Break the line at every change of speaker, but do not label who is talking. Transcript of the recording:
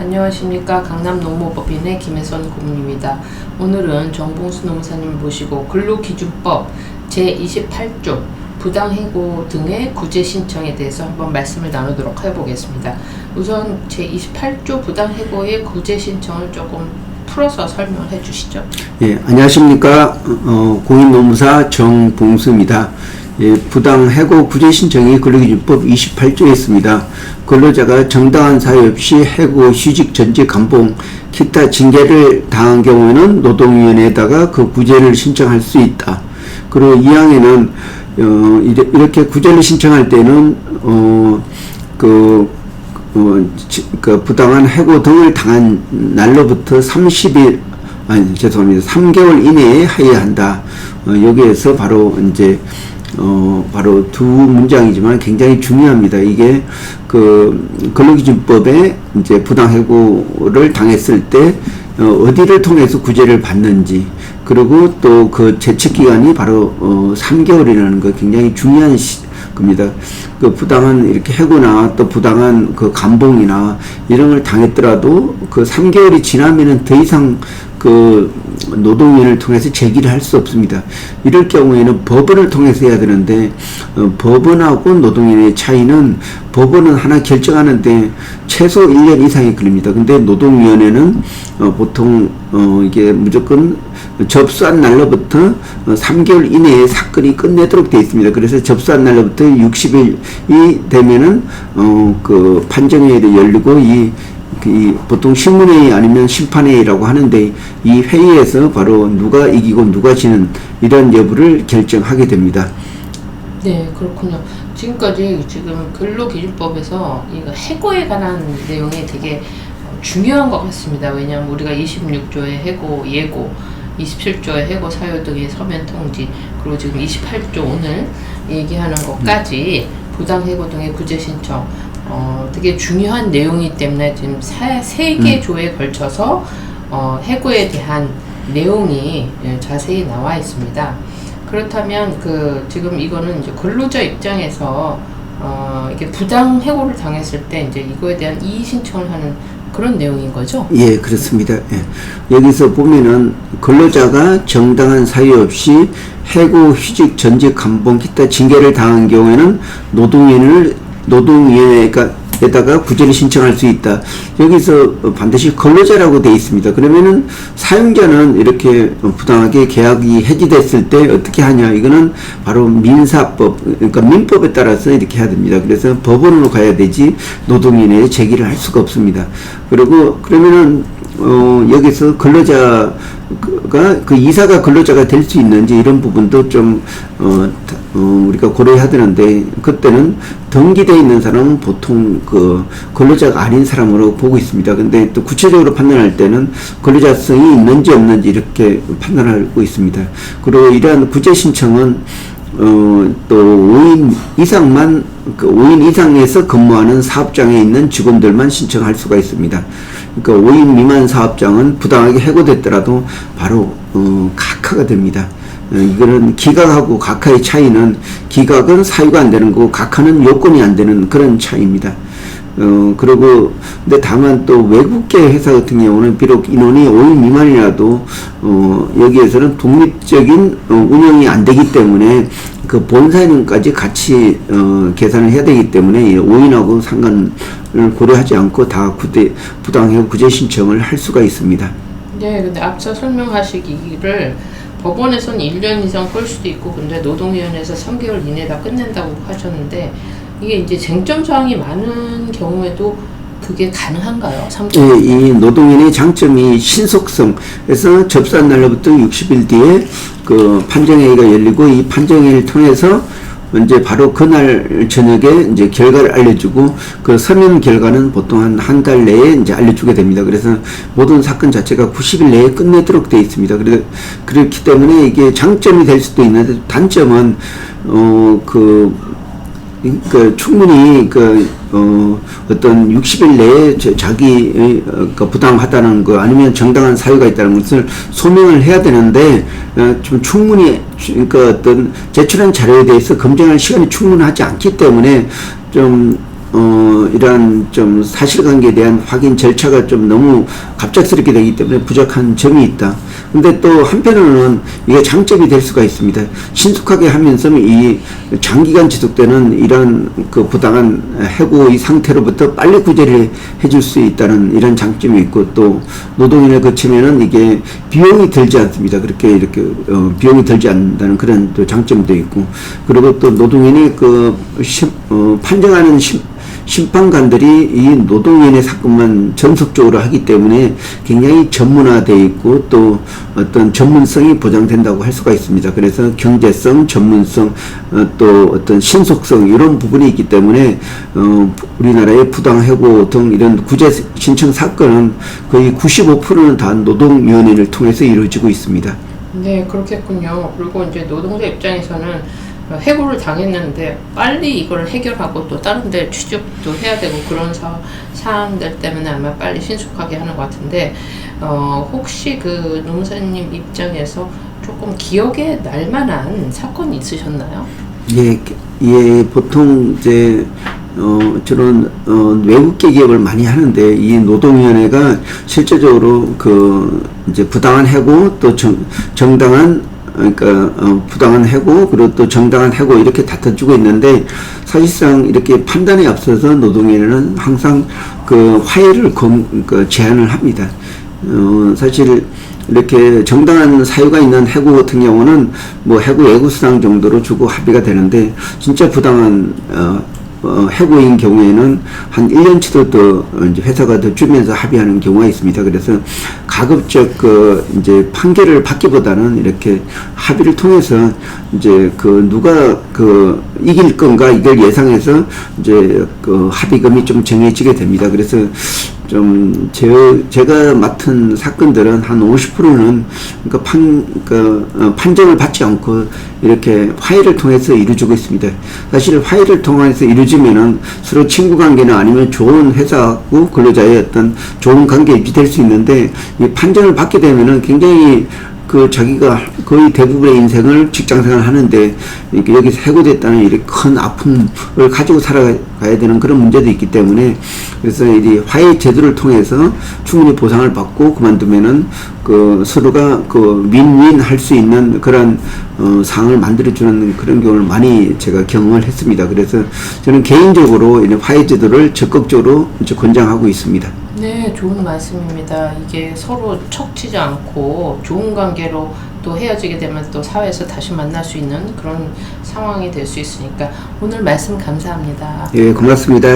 안녕하십니까 강남 농무법인의 김혜선 고문입니다. 오늘은 정봉수 노무사님을 모시고 근로기준법 제28조 부당해고 등의 구제 신청에 대해서 한번 말씀을 나누도록 해보겠습니다. 우선 제28조 부당해고의 구제 신청을 조금 풀어서 설명을 해주시죠.
예, 안녕하십니까. 어, 공인노무사 정봉수입니다. 예, 부당 해고 구제 신청이 근로기준법 28조에 있습니다. 근로자가 정당한 사유 없이 해고, 휴직, 전직, 감봉, 기타 징계를 당한 경우에는 노동위원회에다가 그 구제를 신청할 수 있다. 그리고 2항에는 어, 이렇게 구제를 신청할 때는 어, 그 어, 지- 그 부당한 해고 등을 당한 날로부터 30일 아니 죄송합니다. 3개월 이내에 하여야 한다. 어, 여기에서 바로 이제 어 바로 두 문장이지만 굉장히 중요합니다. 이게 그 근로기준법에 이제 부당해고를 당했을 때 어, 어디를 통해서 구제를 받는지 그리고 또 그 재책 기간이 바로 어 3개월이라는 거 굉장히 중요한 시, 겁니다. 그 부당한 이렇게 해고나 또 부당한 그 감봉이나 이런 걸 당했더라도 그 3개월이 지나면은 더 이상 그 노동위원회를 통해서 제기를 할 수 없습니다. 이럴 경우에는 법원을 통해서 해야 되는데 어, 법원하고 노동위원회의 차이는 법원은 하나 결정하는데 최소 1년 이상이 걸립니다. 근데 노동위원회는 어, 보통 어, 이게 무조건 접수한 날로부터 어, 3개월 이내에 사건이 끝내도록 되어 있습니다. 그래서 접수한 날로부터 60일이 되면은 어, 그 판정회의를 열리고 이, 그 이 보통 신문회의 아니면 심판회의라고 하는데 이 회의에서 바로 누가 이기고 누가 지는 이런 여부를 결정하게 됩니다.
네, 그렇군요. 지금까지 지금 근로기준법에서 이거 해고에 관한 내용이 되게 어, 중요한 것 같습니다. 왜냐하면 우리가 26조의 해고 예고, 27조의 해고 사유 등의 서면 통지, 그리고 지금 28조 오늘 얘기하는 것까지 부당 해고 등의 구제 신청, 어, 되게 중요한 내용이기 때문에 지금 세, 세개
음.
조에 걸쳐서 어, 해고에 대한 내용이 예, 자세히 나와 있습니다. 그렇다면 그 지금 이거는 이제 근로자 입장에서 어 이게 부당 해고를 당했을 때 이제 이거에 대한 이의 신청을 하는 그런 내용인 거죠.
예, 그렇습니다. 예. 여기서 보면은 근로자가 정당한 사유 없이 해고, 휴직, 전직, 감봉, 기타 징계를 당한 경우에는 노동위원회를 노동위원회가 에다가 구제를 신청할 수 있다. 여기서 반드시 근로자라고 되어 있습니다. 그러면은 사용자는 이렇게 부당하게 계약이 해지됐을 때 어떻게 하냐? 이거는 바로 민사법, 그러니까 민법에 따라서 이렇게 해야 됩니다. 그래서 법원으로 가야 되지 노동위원회에 제기를 할 수가 없습니다. 그리고 그러면은 어, 여기서 근로자가 그 이사가 근로자가 될 수 있는지 이런 부분도 좀 어, 다- 어, 우리가 고려해야 되는데 그때는 등기되어 있는 사람은 보통 그 근로자가 아닌 사람으로 보고 있습니다. 근데 또 구체적으로 판단할 때는 근로자성이 있는지 없는지 이렇게 판단하고 있습니다. 그리고 이러한 구제 신청은 어, 또 5인 이상만 그 5인 이상에서 근무하는 사업장에 있는 직원들만 신청할 수가 있습니다. 그러니까 5인 미만 사업장은 부당하게 해고됐더라도 바로 어, 각하가 됩니다. 어, 이거는 기각하고 각하의 차이는 기각은 사유가 안 되는 거고 각하는 요건이 안 되는 그런 차이입니다. 어, 그리고, 근데 다만 또 외국계 회사 같은 경우는 비록 인원이 5인 미만이라도, 어, 여기에서는 독립적인 어, 운영이 안 되기 때문에 그 본사 인원까지 같이, 어, 계산을 해야 되기 때문에 5인하고 상관을 고려하지 않고 다 구대, 부당해 구제 신청을 할 수가 있습니다.
네, 근데 앞서 설명하시기를 법원에서는 1년 이상 끌 수도 있고 근데 노동위원회에서 3개월 이내 다 끝낸다고 하셨는데 이게 이제 쟁점 사항이 많은 경우에도 그게 가능한가요? 3개월?
예, 이 노동인의 장점이 신속성. 그래서 접수한 날로부터 60일 뒤에 그 판정회의가 열리고 이 판정회의를 통해서 이제 바로 그날 저녁에 이제 결과를 알려주고 그 서면 결과는 보통 한 한 달 내에 이제 알려주게 됩니다. 그래서 모든 사건 자체가 90일 내에 끝내도록 되어 있습니다. 그래, 그렇기 때문에 이게 장점이 될 수도 있는데 단점은 어그 그 충분히 그 어, 어떤 60일 내에 저- 자기의 어, 그 부당하다는 거 아니면 정당한 사유가 있다는 것을 소명을 해야 되는데 어, 좀 충분히 주- 그 어떤 제출한 자료에 대해서 검증할 시간이 충분하지 않기 때문에 좀 어, 이러한 좀 사실관계에 대한 확인 절차가 좀 너무 갑작스럽게 되기 때문에 부족한 점이 있다. 근데 또 한편으로는 이게 장점이 될 수가 있습니다. 신속하게 하면서 이 장기간 지속되는 이러한 그 부당한 해고의 상태로부터 빨리 구제를 해줄 수 있다는 이런 장점이 있고 또 노동인을 거치면은 이게 비용이 들지 않습니다. 그렇게 이렇게 어, 비용이 들지 않는다는 그런 또 장점도 있고 그리고 또 노동인이 그 심, 어, 판정하는 심, 심판관들이 이 노동인의 사건만 전속적으로 하기 때문에 굉장히 전문화되어 있고 또 어떤 전문성이 보장된다고 할 수가 있습니다. 그래서 경제성, 전문성, 어, 또 어떤 신속성 이런 부분이 있기 때문에 어, 우리나라의 부당해고 등 이런 구제 신청 사건은 거의 95%는 다 노동위원회를 통해서 이루어지고 있습니다.
네, 그렇겠군요. 그리고 이제 노동자 입장에서는 해고를 당했는데 빨리 이걸 해결하고 또 다른 데 취직도 해야 되고 그런 사, 사항들 때문에 아마 빨리 신속하게 하는 것 같은데 어, 혹시 그 노무사님 입장에서 조금 기억에 날 만한 사건이 있으셨나요?
예, 예, 보통 이제 어, 저는 어, 외국계 기업을 많이 하는데 이 노동위원회가 실제적으로 그 이제 부당한 해고 또 정, 정당한 그러니까 어, 부당한 해고 그리고 또 정당한 해고 이렇게 다퉈주고 있는데 사실상 이렇게 판단에 앞서서 노동위원회는 항상 그 화해를 검, 그 제안을 합니다. 어, 사실 이렇게 정당한 사유가 있는 해고 같은 경우는 뭐 해고 예고 수당 정도로 주고 합의가 되는데 진짜 부당한 어, 어, 해고인 경우에는 한 1년치도 더 이제 회사가 더 주면서 합의하는 경우가 있습니다. 그래서 가급적 그 이제 판결을 받기보다는 이렇게 합의를 통해서 이제 그 누가 그 이길 건가 이걸 예상해서 이제 그 합의금이 좀 정해지게 됩니다. 그래서 좀 제, 제가 맡은 사건들은 한 50%는 그러니까 판, 그, 어, 판정을 받지 않고 이렇게 화해를 통해서 이루어지고 있습니다. 사실 화해를 통해서 이루어지면은 서로 친구 관계나 아니면 좋은 회사하고 근로자의 어떤 좋은 관계 유지될 수 있는데 이 판정을 받게 되면은 굉장히 그 자기가 거의 대부분의 인생을 직장 생활 하는데 여기서 해고됐다는 이렇게 큰 아픔을 가지고 살아가야 되는 그런 문제도 있기 때문에 그래서 이 화해 제도를 통해서 충분히 보상을 받고 그만두면은 그 서로가 그 윈윈 할 수 있는 그런 어, 상황을 만들어주는 그런 경우를 많이 제가 경험을 했습니다. 그래서 저는 개인적으로 이 화해 제도를 적극적으로 권장하고 있습니다.
네, 좋은 말씀입니다. 이게 서로 척치지 않고 좋은 관계로 또 헤어지게 되면 또 사회에서 다시 만날 수 있는 그런 상황이 될 수 있으니까 오늘 말씀 감사합니다.
예, 고맙습니다.